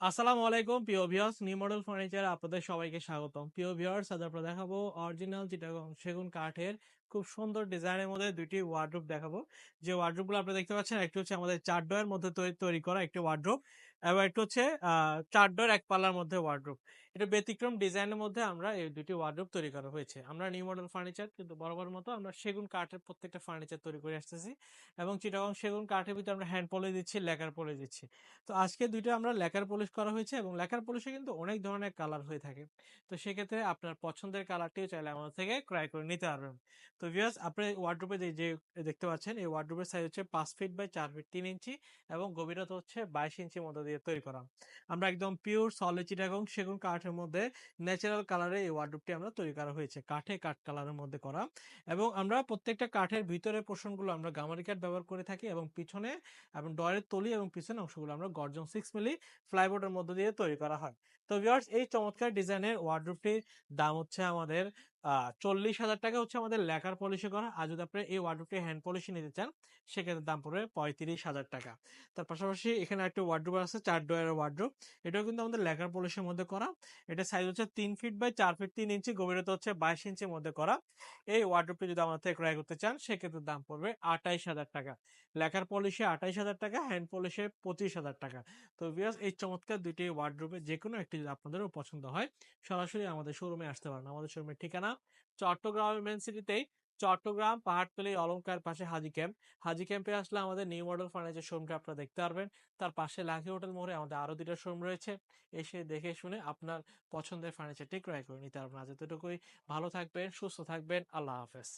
আসসালামু আলাইকুম, প্রিয় ভিউয়ার্স। নিউ মডেল ফার্নিচার আপনাদের সবাইকে স্বাগতম। প্রিয় ভিউয়ার্স, আজ আপনারা দেখাবো অরিজিনাল চিটাগং সেগুন কাঠের খুব সুন্দর ডিজাইনের মধ্যে দুইটি ওয়ার্ড্রোব দেখাবো। যে ওয়ার্ড্রোবগুলো আপনারা দেখতে পাচ্ছেন, একটি হচ্ছে আমাদের চার ডয়ের মধ্যে তৈরি করা একটি ওয়ার্ড্রোব এবং হচ্ছে চার ডয়ের এক পাল্লার মধ্যে ওয়ার্ড্রোব এটা ব্যতিক্রম ডিজাইনের মধ্যে আমরা এই দুটি ওয়ার্ড্রোব তৈরি করা হয়েছে। আমরা নিউ মডেল ফার্নিচার কিন্তু বরাবর মতো আমরা সেগুন কাঠের প্রত্যেকটা ফার্নিচার তৈরি করে আসতেছি এবং চিটাগং সেগুন কাঠের ভিতরে আমরা হ্যান্ড পলে দিচ্ছি, লেকার পলে দিচ্ছি। তো আজকে দুইটা আমরা লেকার পলিশ করা হয়েছে এবং লেকার পলিশে কিন্তু অনেক ধরনের কালার হয়ে থাকে। তো সেক্ষেত্রে আপনার পছন্দের কালারটিও চাইলে আমাদের থেকে ক্রয় করে নিতে পারবেন। তো ভিউয়ার্স আপনি ওয়ার্ড্রোপে যে যে দেখতে পাচ্ছেন, এই ওয়ার্ড্রোপের সাইজ হচ্ছে পাঁচ ফিট বাই চার ফিট তিন ইঞ্চি এবং গভীরতা হচ্ছে বাইশ ইঞ্চির মধ্যে দিয়ে তৈরি করা। আমরা একদম পিওর সলিড চিটাগং সেগুন কাঠের মধ্যে ন্যাচারাল কালারে এই ওয়ার্ড্রোপটি আমরা তৈরি করা হয়েছে, কাঠে কাঠ কালারের মধ্যে করা। এবং আমরা প্রত্যেকটা কাঠের ভিতরের পোর্শনগুলো আমরা গামারি কাঠ ব্যবহার করে থাকি এবং পিছনে এবং ডয়ের তলি এবং পিছনে অংশগুলো আমরা গর্জন সিক্স মিলি ফ্লাইবোর্ডের মধ্যে দিয়ে তৈরি করা হয়। তো ভিউয়ার্স এই চমৎকার ডিজাইনের ওয়ার্ড্রোপটির দাম হচ্ছে আমাদের চল্লিশ হাজার টাকা হচ্ছে আমাদের লেখার পলিশি করা আর যদি আপনি এই ওয়ার্ড্রোপটি হ্যান্ড পলিশি নিতে চান, সেক্ষেত্রে দাম পড়বে পঁয়ত্রিশ হাজার টাকা। তার পাশাপাশি এখানে একটা ওয়ার্ড্রোপ আছে, চার ডয়ের ওয়ার্ড্রোপ এটাও কিন্তু আমাদের লেখার পলিশের মধ্যে করা। এটা সাইজ হচ্ছে তিন ফিট বাই চার ফিট তিন ইঞ্চি গভীরতা হচ্ছে বাইশ ইঞ্চির মধ্যে করা। এই ওয়ার্ড্রোপটি যদি আমাদের থেকে ক্রয় করতে চান, সেক্ষেত্রে দাম পড়বে আঠাইশ হাজার টাকা। লেখার পলিশে আঠাইশ হাজার টাকা হ্যান্ড পলিশে পঁচিশ হাজার টাকা। তো ভিউয়ার্স এই চমৎকার দুইটি ওয়ার্ড্রোপে যে কোনো একটি যদি আপনাদেরও পছন্দ হয়, সরাসরি আমাদের শোরুমে আসতে পারেন। আমাদের শোরুমের ঠিকানা চট্টগ্রাম মেন সিটিতেই চট্টগ্রাম, পাহাড়তলি অলঙ্কার পাশে হাজি ক্যাম্প। হাজি ক্যাম্পে আসলে আমাদের নিউ মডেল ফার্নিচার শোরুমটা আপনারা দেখতে পারবেন। তার পাশে লাকি হোটেল মোড়ে আমাদের আরও দুটো শোরুম রয়েছে। এসে দেখে শুনে আপনার পছন্দের ফার্নিচারটি ক্রয় করে নিতে পারবেন। আজ এতটুকুই। ভালো থাকবেন, সুস্থ থাকবেন। আল্লাহ হাফেজ।